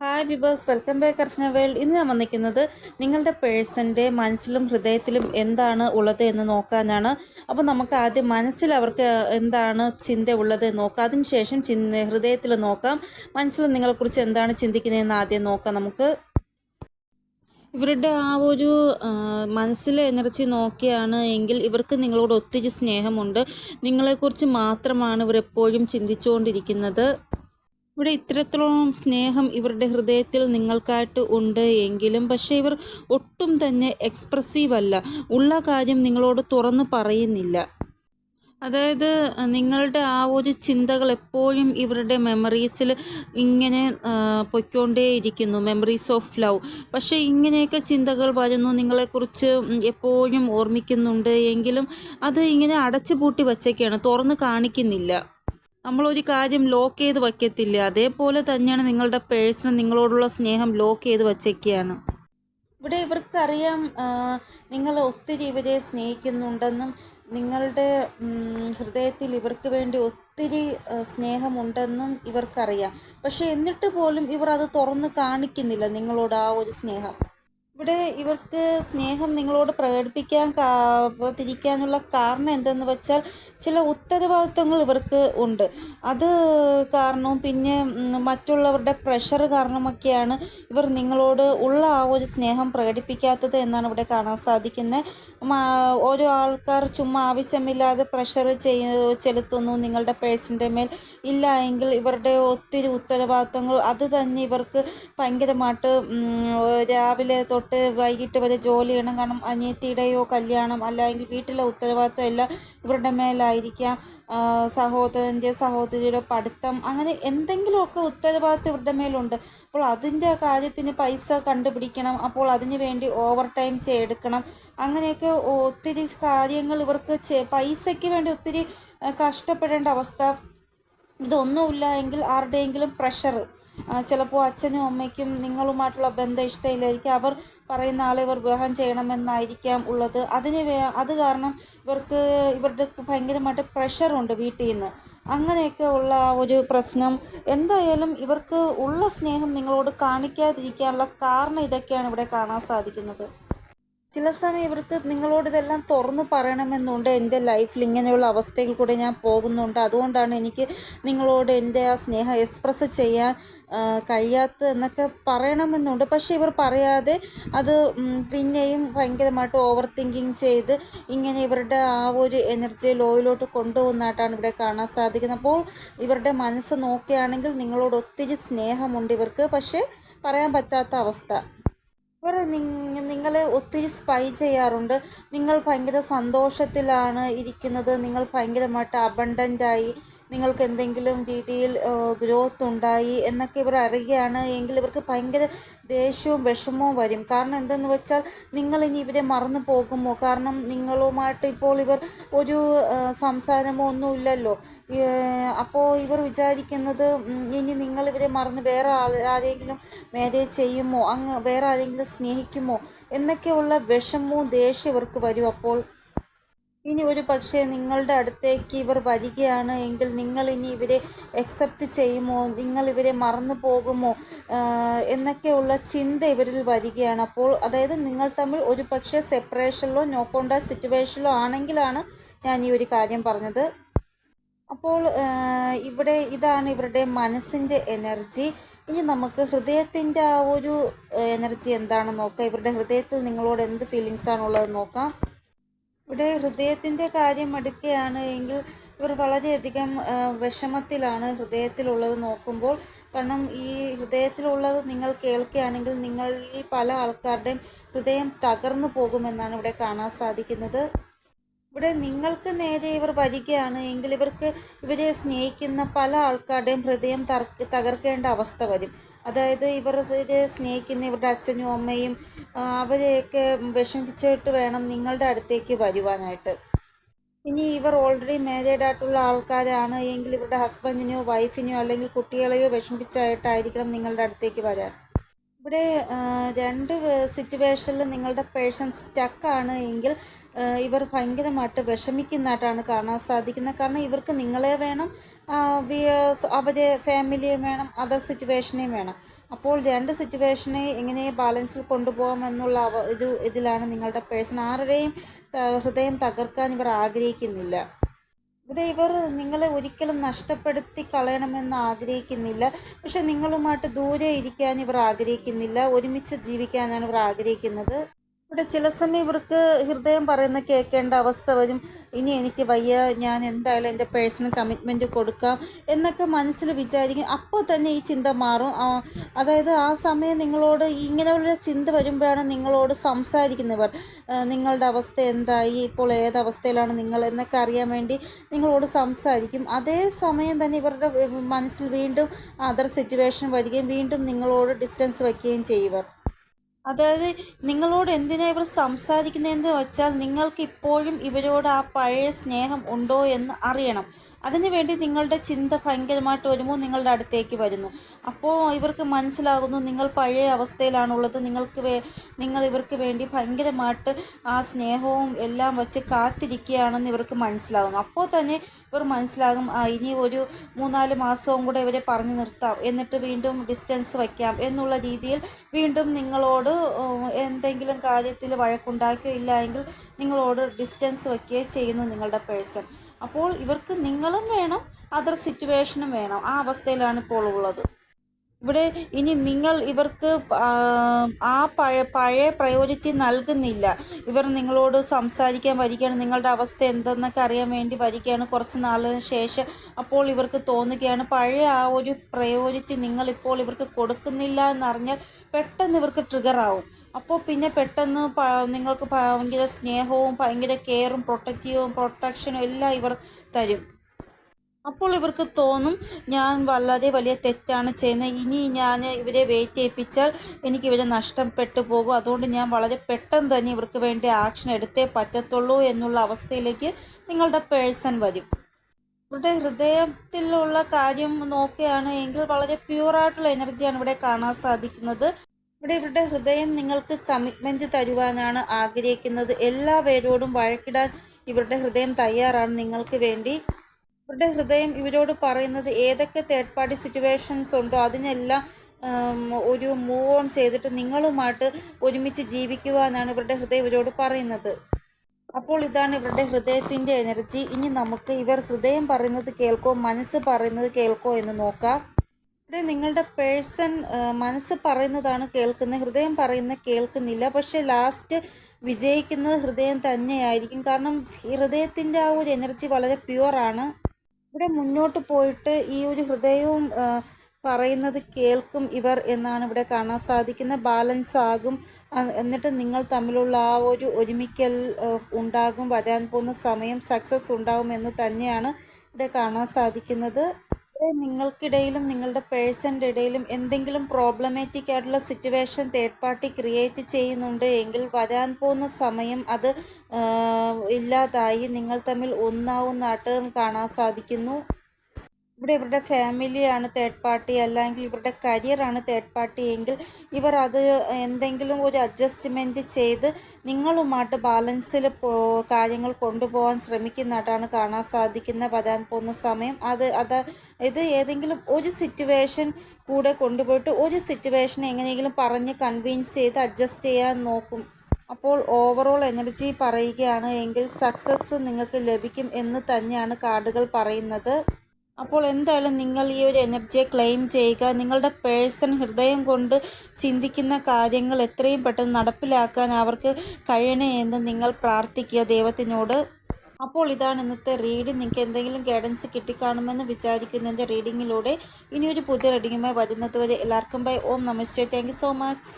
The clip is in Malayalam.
Hi viewers welcome back Archana world ഇന്ന് ഞാൻ വന്നിരിക്കുന്നത് നിങ്ങളുടെ പേഴ്സന്റെ മനസ്സിലും ഹൃദയത്തിലും എന്താണ് ഉള്ളത് എന്ന് നോക്കാനാണ്. അപ്പോൾ നമുക്ക് ആദ്യം മനസ്സിൽ അവർക്ക് എന്താണ് ചിന്ത ഉള്ളത് നോക്കാം. അതിനുശേഷം ചിന്ത ഹൃദയത്തിൽ നോക്കാം. മനസ്സിൽ നിങ്ങളെക്കുറിച്ച് എന്താണ് ചിന്തിക്കുന്നതെന്ന് ആദ്യം നോക്കാം നമുക്ക്. ഇവരുടെ ആ ഒരു മനസ്സിലെ എനർജി നോക്കിയാണ് എങ്കിൽ ഇവർക്ക് നിങ്ങളോട് ഒത്തിരി സ്നേഹമുണ്ട്. നിങ്ങളെക്കുറിച്ച് മാത്രമാണ് ഇവർ എപ്പോഴും ചിന്തിച്ചുകൊണ്ടിരിക്കുന്നത്. ഇവിടെ ഇത്രത്തോളം സ്നേഹം ഇവരുടെ ഹൃദയത്തിൽ നിങ്ങൾക്കായിട്ട് ഉണ്ട് എങ്കിലും പക്ഷേ ഇവർ ഒട്ടും തന്നെ എക്സ്പ്രസീവ് അല്ല. ഉള്ള കാര്യം നിങ്ങളോട് തുറന്ന് പറയുന്നില്ല. അതായത് നിങ്ങളുടെ ആ ഒരു ചിന്തകൾ എപ്പോഴും ഇവരുടെ മെമ്മറീസിൽ ഇങ്ങനെ പൊയ്ക്കൊണ്ടേയിരിക്കുന്നു. മെമ്മറീസ് ഓഫ് ലവ് പക്ഷേ ഇങ്ങനെയൊക്കെ ചിന്തകൾ വരുന്നു. നിങ്ങളെക്കുറിച്ച് എപ്പോഴും ഓർമ്മിക്കുന്നുണ്ട് എങ്കിലും അത് ഇങ്ങനെ അടച്ചു പൂട്ടി വച്ചേക്കാണ്. തുറന്ന് കാണിക്കുന്നില്ല. നമ്മളൊരു കാര്യം ലോക്ക് ചെയ്ത് വയ്ക്കത്തില്ല? അതേപോലെ തന്നെയാണ് നിങ്ങളുടെ പേഴ്സണൽ നിങ്ങളോടുള്ള സ്നേഹം ലോക്ക് ചെയ്ത് വച്ചേക്കുകയാണ് ഇവിടെ ഇവർക്കറിയാം നിങ്ങൾ ഒത്തിരി ഇവരെ സ്നേഹിക്കുന്നുണ്ടെന്നും നിങ്ങളുടെ ഹൃദയത്തിൽ ഇവർക്ക് വേണ്ടി ഒത്തിരി സ്നേഹമുണ്ടെന്നും ഇവർക്കറിയാം. പക്ഷെ എന്നിട്ട് പോലും ഇവർ അത് തുറന്ന് കാണിക്കുന്നില്ല നിങ്ങളോട് ആ ഒരു സ്നേഹം. ഇവിടെ ഇവർക്ക് സ്നേഹം നിങ്ങളോട് പ്രകടിപ്പിക്കാൻ തിരിക്കാനുള്ള കാരണം എന്തെന്ന് വെച്ചാൽ ചില ഉത്തരവാദിത്വങ്ങൾ ഇവർക്ക് ഉണ്ട്. അത് കാരണവും പിന്നെ മറ്റുള്ളവരുടെ പ്രഷർ കാരണമൊക്കെയാണ് ഇവർ നിങ്ങളോട് ഉള്ള ആ ഒരു സ്നേഹം പ്രകടിപ്പിക്കാത്തത് എന്നാണ് ഇവിടെ കാണാൻ സാധിക്കുന്നത്. ഓരോ ആൾക്കാർ ചുമ്മാ ആവശ്യമില്ലാതെ പ്രഷർ ചെയ്യ ചെലുത്തുന്നു. നിങ്ങളുടെ പേഴ്സിന്റെ മേൽ ഇല്ല എങ്കിൽ ഇവരുടെ ഒത്തിരി ഉത്തരവാദിത്വങ്ങൾ അത് തന്നെ ഇവർക്ക് ഭയങ്കരമായിട്ട് രാവിലെ തൊട്ട് വൈകിട്ട് വരെ ജോലി ചെയ്യണം. കാരണം അനിയത്തിയുടെയോ കല്യാണം അല്ലെങ്കിൽ വീട്ടിലെ ഉത്തരവാദിത്തം എല്ലാം ഇവരുടെ മേലായിരിക്കാം. സഹോദരന്റെ സഹോദരിയുടെ പഠിത്തം അങ്ങനെ എന്തെങ്കിലുമൊക്കെ ഉത്തരവാദിത്തം ഇവരുടെ മേലുണ്ട്. അപ്പോൾ അതിന്റെ കാര്യത്തിന് പൈസ കണ്ടുപിടിക്കണം. അപ്പോൾ അതിന് വേണ്ടി ഓവർ ടൈം ചെയ്തെടുക്കണം. അങ്ങനെയൊക്കെ ഒത്തിരി കാര്യങ്ങൾ ഇവർക്ക് പൈസയ്ക്ക് വേണ്ടി ഒത്തിരി കഷ്ടപ്പെടേണ്ട അവസ്ഥ ഇതൊന്നുമില്ല എങ്കിൽ ആരുടെയെങ്കിലും പ്രഷർ ചിലപ്പോൾ അച്ഛനും അമ്മയ്ക്കും നിങ്ങളുമായിട്ടുള്ള ബന്ധം ഇഷ്ടമില്ലായിരിക്കും. അവർ പറയുന്ന ആളെ ഇവർ വിവാഹം ചെയ്യണമെന്നായിരിക്കാം ഉള്ളത്. അതിന് അത് കാരണം ഇവർക്ക് ഇവരുടെ ഭയങ്കരമായിട്ട് പ്രഷറുണ്ട് വീട്ടിൽ നിന്ന് അങ്ങനെയൊക്കെ ഉള്ള ഒരു പ്രശ്നം. എന്തായാലും ഇവർക്ക് ഉള്ള സ്നേഹം നിങ്ങളോട് കാണിക്കാതിരിക്കാനുള്ള കാരണം ഇതൊക്കെയാണ് ഇവിടെ കാണാൻ സാധിക്കുന്നത്. ചില സമയം ഇവർക്ക് നിങ്ങളോട് ഇതെല്ലാം തുറന്നു പറയണമെന്നുണ്ട്. എന്റെ ലൈഫിൽ ഇങ്ങനെയുള്ള അവസ്ഥയിൽ കൂടെ ഞാൻ പോകുന്നുണ്ട്. അതുകൊണ്ടാണ് എനിക്ക് നിങ്ങളോട് എന്റെ ആ സ്നേഹം എക്സ്പ്രസ് ചെയ്യാൻ കഴിയാത്ത എന്നൊക്കെ പറയണമെന്നുണ്ട്. പക്ഷേ ഇവർ പറയാതെ അത് പിന്നെയും ഭയങ്കരമായിട്ട് ഓവർ തിങ്കിങ് ചെയ്ത് ഇങ്ങനെ ഇവരുടെ ആ ഒരു എനർജി ലോയിലോട്ട് കൊണ്ടുപോകുന്നതായിട്ടാണ് ഇവിടെ കാണാൻ സാധിക്കുന്നത്. അപ്പോൾ ഇവരുടെ മനസ്സ് നോക്കുകയാണെങ്കിൽ നിങ്ങളോട് ഒത്തിരി സ്നേഹമുണ്ട് ഇവർക്ക്. പക്ഷേ പറയാൻ പറ്റാത്ത അവസ്ഥ. ഇവർ നിങ്ങൾ ഒത്തിരി സ്പൈ ചെയ്യാറുണ്ട്. നിങ്ങൾ ഭയങ്കര സന്തോഷത്തിലാണ് ഇരിക്കുന്നത്. നിങ്ങൾ ഭയങ്കരമായിട്ട് അബണ്ടന്റായി നിങ്ങൾക്ക് എന്തെങ്കിലും രീതിയിൽ ഗ്രോത്ത് ഉണ്ടായി എന്നൊക്കെ ഇവർ അറിയുകയാണ് എങ്കിൽ ഇവർക്ക് ഭയങ്കര ദേഷ്യവും വിഷമവും വരും. കാരണം എന്തെന്ന് വെച്ചാൽ നിങ്ങൾ ഇനി ഇവരെ മറന്നു പോകുമോ? കാരണം നിങ്ങളുമായിട്ട് ഇപ്പോൾ ഇവർ ഒരു സംസാരമോ ഒന്നും ഇല്ലല്ലോ. അപ്പോൾ ഇവർ വിചാരിക്കുന്നത് ഇനി നിങ്ങൾ ഇവരെ മറന്ന് വേറെ ആരെങ്കിലും മാരേജ് ചെയ്യുമോ? അങ്ങ് വേറെ ആരെങ്കിലും സ്നേഹിക്കുമോ? എന്നൊക്കെയുള്ള വിഷമവും ദേഷ്യം ഇവർക്ക് വരും അപ്പോൾ. ഇനി ഒരു പക്ഷേ നിങ്ങളുടെ അടുത്തേക്ക് ഇവർ വരികയാണ് എങ്കിൽ നിങ്ങൾ ഇനി ഇവരെ അക്സെപ്റ്റ് ചെയ്യുമോ? നിങ്ങൾ ഇവരെ മറന്നു പോകുമോ? എന്നൊക്കെയുള്ള ചിന്ത ഇവരിൽ വരികയാണ്. അപ്പോൾ അതായത് നിങ്ങൾ തമ്മിൽ ഒരു പക്ഷേ സെപ്പറേഷനിലോ നോ സിറ്റുവേഷനിലോ ആണെങ്കിലാണ് ഞാൻ ഈ ഒരു കാര്യം പറഞ്ഞത്. അപ്പോൾ ഇവിടെ ഇതാണ് ഇവരുടെ മനസ്സിന്റെ എനർജി. ഇനി നമുക്ക് ഹൃദയത്തിന്റെ ആ ഒരു എനർജി എന്താണെന്ന് നോക്കാം. ഇവരുടെ ഹൃദയത്തിൽ നിങ്ങളോട് എന്ത് ഫീലിങ്സ് ആണുള്ളത് നോക്കാം. ഇവിടെ ഹൃദയത്തിന്റെ കാര്യം എടുക്കുകയാണ് എങ്കിൽ ഇവർ വളരെയധികം വിഷമത്തിലാണ് ഹൃദയത്തിലുള്ളത് നോക്കുമ്പോൾ. കാരണം ഈ ഹൃദയത്തിലുള്ളത് നിങ്ങൾ കേൾക്കുകയാണെങ്കിൽ നിങ്ങളിൽ പല ആൾക്കാരുടെയും ഹൃദയം തകർന്നു പോകുമെന്നാണ് ഇവിടെ കാണാൻ സാധിക്കുന്നത്. ഇവിടെ നിങ്ങൾക്ക് നേരെ ഇവർ വരികയാണ്. എങ്കിൽ ഇവർക്ക് ഇവരെ സ്നേഹിക്കുന്ന പല ആൾക്കാരുടെയും ഹൃദയം തകർക്കേണ്ട അവസ്ഥ വരും. അതായത് ഇവരെ സ്നേഹിക്കുന്ന ഇവരുടെ അച്ഛനും അമ്മയും അവരെയൊക്കെ വിഷമിച്ചിട്ട് വേണം നിങ്ങളുടെ അടുത്തേക്ക് വരുവാനായിട്ട്. ഇനി ഇവർ ഓൾറെഡി മാരീഡ് ആയിട്ടുള്ള ആൾക്കാരാണ്. എങ്കിൽ ഇവരുടെ ഹസ്ബൻഡിനെയോ വൈഫിനെയോ അല്ലെങ്കിൽ കുട്ടികളെയോ വിഷമിപ്പിച്ചായിട്ടായിരിക്കണം നിങ്ങളുടെ അടുത്തേക്ക് വരാൻ. ഇവിടെ രണ്ട് സിറ്റുവേഷനിൽ നിങ്ങളുടെ പേഴ്സൺ സ്റ്റക്കാണ് എങ്കിൽ ഇവർ ഭയങ്കരമായിട്ട് വിഷമിക്കുന്നതായിട്ടാണ് കാണാൻ സാധിക്കുന്നത്. കാരണം ഇവർക്ക് നിങ്ങളെ വേണം അവരെ ഫാമിലിയെ വേണം അതർ സിറ്റുവേഷനെയും വേണം. അപ്പോൾ രണ്ട് സിറ്റുവേഷനെ എങ്ങനെ ബാലൻസിൽ കൊണ്ടുപോകാമെന്നുള്ള അവ ഒരു ഇതിലാണ് നിങ്ങളുടെ പേഴ്സൺ ആരുടെയും ഹൃദയം തകർക്കാൻ ഇവർ ആഗ്രഹിക്കുന്നില്ല. ഇവിടെ ഇവർ നിങ്ങളെ ഒരിക്കലും നഷ്ടപ്പെടുത്തി കളയണമെന്ന് ആഗ്രഹിക്കുന്നില്ല. പക്ഷെ നിങ്ങളുമായിട്ട് ദൂരെ ഇരിക്കാൻ ഇവർ ആഗ്രഹിക്കുന്നില്ല. ഒരുമിച്ച് ജീവിക്കാനാണ് ഇവർ ആഗ്രഹിക്കുന്നത്. ഇവിടെ ചില സമയം ഇവർക്ക് ഹൃദയം പറയുന്ന കേൾക്കേണ്ട അവസ്ഥ വരും. ഇനി എനിക്ക് വയ്യ ഞാൻ എന്തായാലും എന്റെ പേഴ്സണൽ കമ്മിറ്റ്മെന്റ് കൊടുക്കാം എന്നൊക്കെ മനസ്സിൽ വിചാരിക്കും. അപ്പോൾ തന്നെ ഈ ചിന്ത മാറും. അതായത് ആ സമയം നിങ്ങളോട് ഇങ്ങനെയുള്ള ചിന്ത വരുമ്പോഴാണ് നിങ്ങളോട് സംസാരിക്കുന്നവർ. നിങ്ങളുടെ അവസ്ഥ എന്തായി ഇപ്പോൾ ഏതവസ്ഥയിലാണ് നിങ്ങൾ എന്നൊക്കെ അറിയാൻ വേണ്ടി നിങ്ങളോട് സംസാരിക്കും. അതേ സമയം തന്നെ ഇവരുടെ മനസ്സിൽ വീണ്ടും അതർ സിറ്റുവേഷൻ വരികയും വീണ്ടും നിങ്ങളോട് ഡിസ്റ്റൻസ് വയ്ക്കുകയും ചെയ്യുവർ. അതായത് നിങ്ങളോട് എന്തിനാ ഇവർ സംസാരിക്കുന്നതെന്ന് വെച്ചാൽ നിങ്ങൾക്ക് ഇപ്പോഴും ഇവരോട് ആ പഴയ സ്നേഹം ഉണ്ടോ എന്ന് അറിയണം. അതിനുവേണ്ടി നിങ്ങളുടെ ചിന്ത ഭയങ്കരമായിട്ട് വരുമ്പോൾ നിങ്ങളുടെ അടുത്തേക്ക് വരുന്നു. അപ്പോൾ ഇവർക്ക് മനസ്സിലാകുന്നു നിങ്ങൾ പഴയ അവസ്ഥയിലാണുള്ളത്. നിങ്ങൾക്ക് വേ നിങ്ങൾ ഇവർക്ക് വേണ്ടി ഭയങ്കരമായിട്ട് ആ സ്നേഹവും എല്ലാം വച്ച് കാത്തിരിക്കുകയാണെന്ന് ഇവർക്ക് മനസ്സിലാകുന്നു. അപ്പോൾ തന്നെ ഇവർ മനസ്സിലാകും ഇനി ഒരു മൂന്നാൽ മാസവും കൂടെ ഇവരെ പറഞ്ഞു നിർത്താം. എന്നിട്ട് വീണ്ടും ഡിസ്റ്റൻസ് വയ്ക്കാം എന്നുള്ള രീതിയിൽ വീണ്ടും നിങ്ങളോട് എന്തെങ്കിലും കാര്യത്തിൽ വഴക്കുണ്ടാക്കുകയോ ഇല്ല എങ്കിൽ നിങ്ങളോട് ഡിസ്റ്റൻസ് വയ്ക്കുകയോ ചെയ്യുന്നു നിങ്ങളുടെ പേഴ്സൺ അപ്പോൾ ഇവർക്ക് നിങ്ങളും വേണം അതർ സിറ്റുവേഷനും വേണം. ആ അവസ്ഥയിലാണ് ഇപ്പോൾ ഉള്ളത്. ഇവിടെ ഇനി നിങ്ങൾ ഇവർക്ക് ആ, പഴയ പഴയ പ്രയോറിറ്റി നൽകുന്നില്ല. ഇവർ നിങ്ങളോട് സംസാരിക്കാൻ വരികയാണ്. നിങ്ങളുടെ അവസ്ഥ എന്തെന്നൊക്കെ അറിയാൻ വേണ്ടി വരികയാണ്. കുറച്ച് നാളിന് ശേഷം അപ്പോൾ ഇവർക്ക് തോന്നുകയാണ് പഴയ ആ ഒരു പ്രയോറിറ്റി നിങ്ങളിപ്പോൾ ഇവർക്ക് കൊടുക്കുന്നില്ല എന്നറിഞ്ഞാൽ പെട്ടെന്ന് ഇവർക്ക് ട്രിഗർ ആവും. അപ്പോൾ പിന്നെ പെട്ടെന്ന് നിങ്ങൾക്ക് ഭയങ്കര സ്നേഹവും ഭയങ്കര കെയറും പ്രൊട്ടക്റ്റീവും പ്രൊട്ടക്ഷനും എല്ലാം ഇവർ തരും. അപ്പോൾ ഇവർക്ക് തോന്നും ഞാൻ വളരെ വലിയ തെറ്റാണ് ചെയ്യുന്നത്. ഇനി ഞാൻ ഇവരെ വെയിറ്റ് ചെയ്യിപ്പിച്ചാൽ എനിക്ക് ഇവരെ നഷ്ടപ്പെട്ടു പോകും. അതുകൊണ്ട് ഞാൻ വളരെ പെട്ടെന്ന് തന്നെ ഇവർക്ക് വേണ്ടി ആക്ഷൻ എടുത്തേ പറ്റത്തുള്ളൂ എന്നുള്ള അവസ്ഥയിലേക്ക് നിങ്ങളുടെ പേഴ്സൺ വരും. ഇവരുടെ ഹൃദയത്തിലുള്ള കാര്യം നോക്കുകയാണ് എങ്കിൽ വളരെ പ്യൂറായിട്ടുള്ള എനർജിയാണ് ഇവിടെ കാണാൻ സാധിക്കുന്നത്. ഇവിടെ ഇവരുടെ ഹൃദയം നിങ്ങൾക്ക് കമ്മിറ്റ്മെന്റ് തരുവാനാണ് ആഗ്രഹിക്കുന്നത്. എല്ലാ പേരോടും വഴക്കിടാൻ ഇവരുടെ ഹൃദയം തയ്യാറാണ് നിങ്ങൾക്ക് വേണ്ടി. ഇവരുടെ ഹൃദയം ഇവരോട് പറയുന്നത് ഏതൊക്കെ തേർഡ് പാർട്ടി സിറ്റുവേഷൻസ് ഉണ്ടോ അതിനെല്ലാം ഒരു മൂവ് ഓൺ ചെയ്തിട്ട് നിങ്ങളുമായിട്ട് ഒരുമിച്ച് ജീവിക്കുവാനാണ് ഇവരുടെ ഹൃദയം ഇവരോട് പറയുന്നത്. അപ്പോൾ ഇതാണ് ഇവരുടെ ഹൃദയത്തിന്റെ എനർജി ഇനി നമുക്ക് ഇവർ ഹൃദയം പറയുന്നത് കേൾക്കോ മനസ്സ് പറയുന്നത് കേൾക്കോ എന്ന് നോക്കാം. ഇവിടെ നിങ്ങളുടെ പേഴ്സൺ മനസ്സ് പറയുന്നതാണ് കേൾക്കുന്നത് ഹൃദയം പറയുന്ന കേൾക്കുന്നില്ല. പക്ഷേ ലാസ്റ്റ് വിജയിക്കുന്നത് ഹൃദയം തന്നെയായിരിക്കും. കാരണം ഹൃദയത്തിന്റെ ആ ഒരു എനർജി വളരെ പ്യുവറാണ്. ഇവിടെ മുന്നോട്ട് പോയിട്ട് ഈ ഒരു ഹൃദയവും പറയുന്നത് കേൾക്കും ഇവർ എന്നാണ് ഇവിടെ കാണാൻ സാധിക്കുന്നത്. ബാലൻസ് ആകും. എന്നിട്ട് നിങ്ങൾ തമ്മിലുള്ള ആ ഒരു ഒരുമിക്കൽ ഉണ്ടാകും. വരാൻ പോകുന്ന സമയം സക്സസ് ഉണ്ടാകും എന്ന് തന്നെയാണ് ഇവിടെ കാണാൻ സാധിക്കുന്നത്. നിങ്ങൾക്കിടയിലും നിങ്ങളുടെ പേഴ്സന്റെ ഇടയിലും എന്തെങ്കിലും പ്രോബ്ലമാറ്റിക് ആയിട്ടുള്ള സിറ്റുവേഷൻ തേർഡ് പാർട്ടി ക്രിയേറ്റ് ചെയ്യുന്നുണ്ട് എങ്കിൽ വരാൻ പോകുന്ന സമയം അത് ഇല്ലാതായി നിങ്ങൾ തമ്മിൽ ഒന്നാവുന്നതായിട്ട് കാണാൻ സാധിക്കുന്നു. ഇവിടെ ഇവരുടെ ഫാമിലിയാണ് തേർഡ് പാർട്ടി അല്ലെങ്കിൽ ഇവരുടെ കരിയറാണ് തേർഡ് പാർട്ടി എങ്കിൽ ഇവർ അത് എന്തെങ്കിലും ഒരു അഡ്ജസ്റ്റ്മെന്റ് ചെയ്ത് നിങ്ങളുമായിട്ട് ബാലൻസിൽ കാര്യങ്ങൾ കൊണ്ടുപോകാൻ ശ്രമിക്കുന്നതായിട്ടാണ് കാണാൻ സാധിക്കുന്ന വരാൻ പോകുന്ന സമയം. അത് അത് ഇത് ഏതെങ്കിലും ഒരു സിറ്റുവേഷൻ കൂടെ കൊണ്ടുപോയിട്ട് ഒരു സിറ്റുവേഷൻ എങ്ങനെയെങ്കിലും പറഞ്ഞ് കൺവീൻസ് ചെയ്ത് അഡ്ജസ്റ്റ് ചെയ്യാൻ നോക്കും. അപ്പോൾ ഓവറോൾ എനർജി പറയുകയാണ് എങ്കിൽ സക്സസ് നിങ്ങൾക്ക് ലഭിക്കും എന്ന് തന്നെയാണ് കാർഡുകൾ പറയുന്നത്. അപ്പോൾ എന്തായാലും നിങ്ങൾ ഈ ഒരു എനർജിയെ ക്ലെയിം ചെയ്യുക. നിങ്ങളുടെ പേഴ്സൺ ഹൃദയം കൊണ്ട് ചിന്തിക്കുന്ന കാര്യങ്ങൾ എത്രയും പെട്ടെന്ന് നടപ്പിലാക്കാൻ അവർക്ക് കഴിയണേ എന്ന് നിങ്ങൾ പ്രാർത്ഥിക്കുക ദൈവത്തിനോട്. അപ്പോൾ ഇതാണ് ഇന്നത്തെ റീഡിംഗ് നിങ്ങൾക്ക് എന്തെങ്കിലും ഗൈഡൻസ് കിട്ടിക്കാണുമെന്ന് വിചാരിക്കുന്നു എന്റെ റീഡിങ്ങിലൂടെ ഇനിയൊരു പുതിയ റീഡിങ്ങുമായി വരുന്നത് വരെ എല്ലാവർക്കും ബൈ ഓം നമസ്തേ താങ്ക് സോ മച്ച്